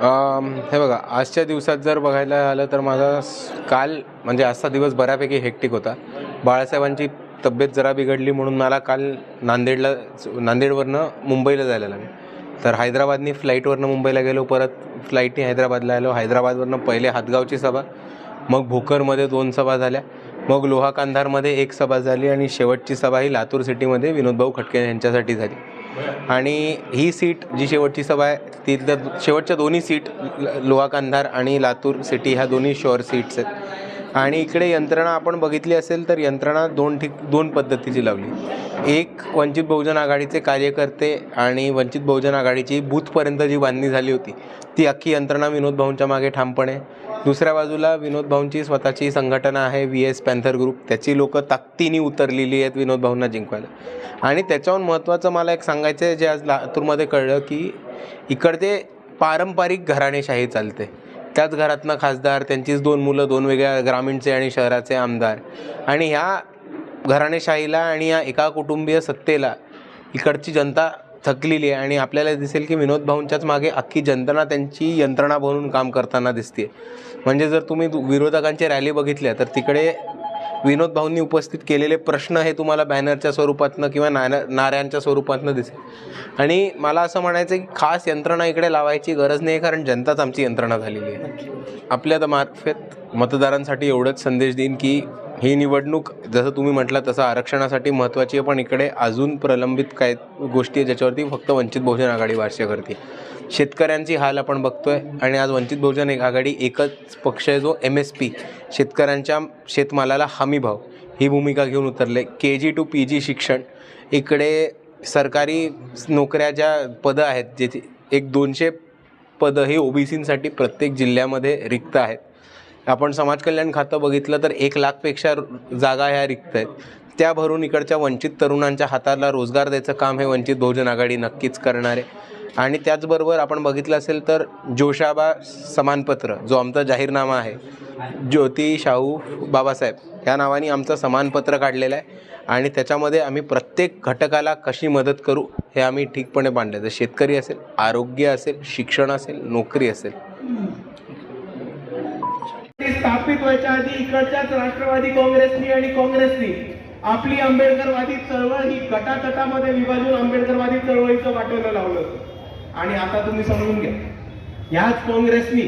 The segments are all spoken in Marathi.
हे बघा आजच्या दिवसात जर बघायला आलं तर माझा काल म्हणजे आजचा दिवस बऱ्यापैकी हेक्टिक होता. बाळासाहेबांची तब्येत जरा बिघडली म्हणून मला काल नांदेडला नांदेडवरनं मुंबईला जायला लागलं. तर हैदराबादनी फ्लाईटवरनं मुंबईला गेलो परत फ्लाईटनी हैदराबादला आलो. हैदराबादवरनं पहिले हातगावची सभा मग भोकरमध्ये दोन सभा झाल्या. मग लोहा कांधारमध्ये एक सभा झाली आणि शेवटची सभा ही लातूर सिटीमध्ये विनोदभाऊ खटके यांच्यासाठी झाली. आणि ही सीट जी शेवटची सभा आहे तिथल्या शेवटच्या दोन्ही सीट ल- लोहा कंधार आणि लातूर सिटी ह्या दोन्ही शोअर सीट्स आहेत. आणि इकडे यंत्रणा आपण बघितली असेल तर यंत्रणा दोन ठिक दोन पद्धतीची लावली. एक वंचित बहुजन आघाडीचे कार्यकर्ते आणि वंचित बहुजन आघाडीची बूथपर्यंत जी बांधणी झाली होती ती अख्खी यंत्रणा विनोद भाऊंच्या मागे ठामपणे दुसऱ्या बाजूला विनोद भाऊंची स्वतःची संघटना आहे व्ही एस पॅन्थर ग्रुप त्याची लोकं ताकदीने उतरलेली आहेत विनोद भाऊंना जिंकवायला. आणि त्याच्याहून महत्त्वाचं मला एक सांगायचं आहे जे आज लातूरमध्ये कळलं की इकडचे पारंपरिक घराणेशाही चालते. त्याच घरातनं खासदार त्यांचीच दोन मुलं दोन वेगळ्या ग्रामीणचे आणि शहराचे आमदार. आणि ह्या घराणेशाहीला आणि या एका कुटुंबीय सत्तेला इकडची जनता थकलेली आहे आणि आपल्याला दिसेल की विनोद भाऊंच्याच मागे अख्खी जनता त्यांची यंत्रणा बनून काम करताना दिसते म्हणजे जर तुम्ही दु- विरोधकांची रॅली बघितल्या तर तिकडे विनोद भाऊंनी उपस्थित केलेले प्रश्न हे तुम्हाला बॅनरच्या स्वरूपातनं किंवा नाण्या नाऱ्यांच्या स्वरूपातनं दिसेल. आणि मला असं म्हणायचं आहे की खास यंत्रणा इकडे लावायची गरज नाही कारण जनताच आमची यंत्रणा झालेली आहे. आपल्या मार्फत मतदारांसाठी एवढंच संदेश देईन की ही निवडणूक जसं तुम्ही म्हटलं तसं आरक्षणासाठी महत्त्वाची आहे पण इकडे अजून प्रलंबित काय गोष्टी आहे ज्याच्यावरती फक्त वंचित बहुजन आघाडी भाष्य करते. शेतकऱ्यांची हाल आपण बघतोय आणि आज वंचित बहुजन एक आघाडी एकच पक्ष आहे जो एम एस पी शेतकऱ्यांच्या शेतमालाला हमी भाव. ही भूमिका घेऊन उतरले. के जी टू पी जी शिक्षण. इकडे सरकारी नोकऱ्या ज्या पदं आहेत जे एक दोनशे पदं हे ओबीसींसाठी प्रत्येक जिल्ह्यामध्ये रिक्त आहेत. आपण समाज कल्याण खातं बघितलं तर एक लाखपेक्षा जागा ह्या रिक्त आहेत त्या भरून इकडच्या वंचित तरुणांच्या हाताला रोजगार द्यायचं काम हे वंचित बहुजन आघाडी नक्कीच करणार. आहे आणि त्याचबरोबर आपण बघितलं असेल तर जोशाबा समानपत्र जो आमचा जाहीरनामा आहे ज्योती शाहू बाबासाहेब ह्या नावाने आमचं समानपत्र काढलेलं आहे. आणि त्याच्यामध्ये आम्ही प्रत्येक घटकाला कशी मदत करू हे आम्ही ठीकपणे मांडलं. जर शेतकरी असेल आरोग्य असेल शिक्षण असेल नोकरी असेल ते आधी इकडच्याच राष्ट्रवादी काँग्रेसनी आणि काँग्रेसनी आपली आंबेडकरवादी चळवळ ही गटातटामध्ये विभाजून आंबेडकरवादी चळवळीचं वाटवलं लावलं होतं. आणि आता तुम्ही समजून घ्या. याच काँग्रेसनी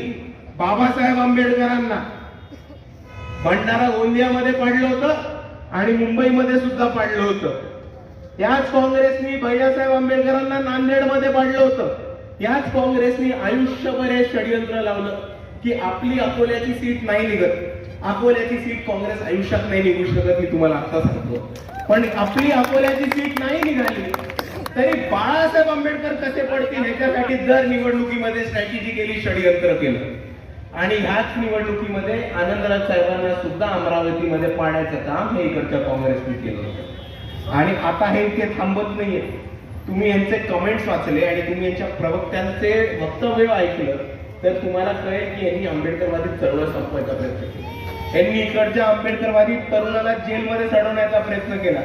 बाबासाहेब आंबेडकरांना भंडारा गोंदियामध्ये पाडलं होतं आणि मुंबईमध्ये सुद्धा पाडलं होतं. याच काँग्रेसनी भैयासाहेब आंबेडकरांना नांदेडमध्ये पाडलं होतं. याच काँग्रेसनी आयुष्यभर हे षडयंत्र लावलं. की आपली अकोल्याची सीट नाही निघत. अकोल्याची सीट काँग्रेस आयुष्यात नाही निघू शकत मी तुम्हाला आता सांगतो. पण आपली अकोल्याची सीट नाही निघाली तरी बाळासाहेब आंबेडकर कसे पडतील ह्याच्यासाठी दर निवडणुकीमध्ये स्ट्रॅटेजी केली षडयंत्र केलं. आणि ह्याच निवडणुकीमध्ये आनंदराज साहेबांना सुद्धा अमरावतीमध्ये पाण्याचं काम हे इकडच्या काँग्रेसने केलं होतं. आणि आता हे इथे थांबत नाहीये. तुम्ही यांचे कमेंट्स वाचले आणि तुम्ही यांच्या प्रवक्त्यांचे वक्तव्य ऐकलं. तर तुम्हाला कळेल की यांनी आंबेडकरवादी चळवळ संपवायचा प्रयत्न केला. यांनी इकडच्या आंबेडकरवादी तरुणाला जेलमध्ये चढवण्याचा प्रयत्न केला.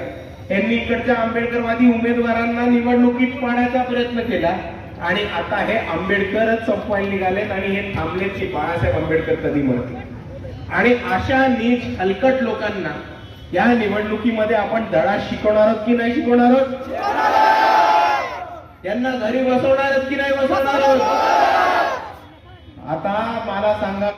यांनी इकडच्या आंबेडकरवादी उमेदवारांना निवडणुकीत पाडायचा प्रयत्न केला. आणि आता हे आंबेडकरच संपवायला निघालेत आणि हे थांबलेत की बाळासाहेब आंबेडकर कधी मरतील. आणि अशा नीच हलकट लोकांना या निवडणुकीमध्ये आपण धडा शिकवणार आहोत की नाही शिकवणार आहोत? यांना घरी बसवणार आहोत की नाही बसवणार आहोत? आता मला सांगा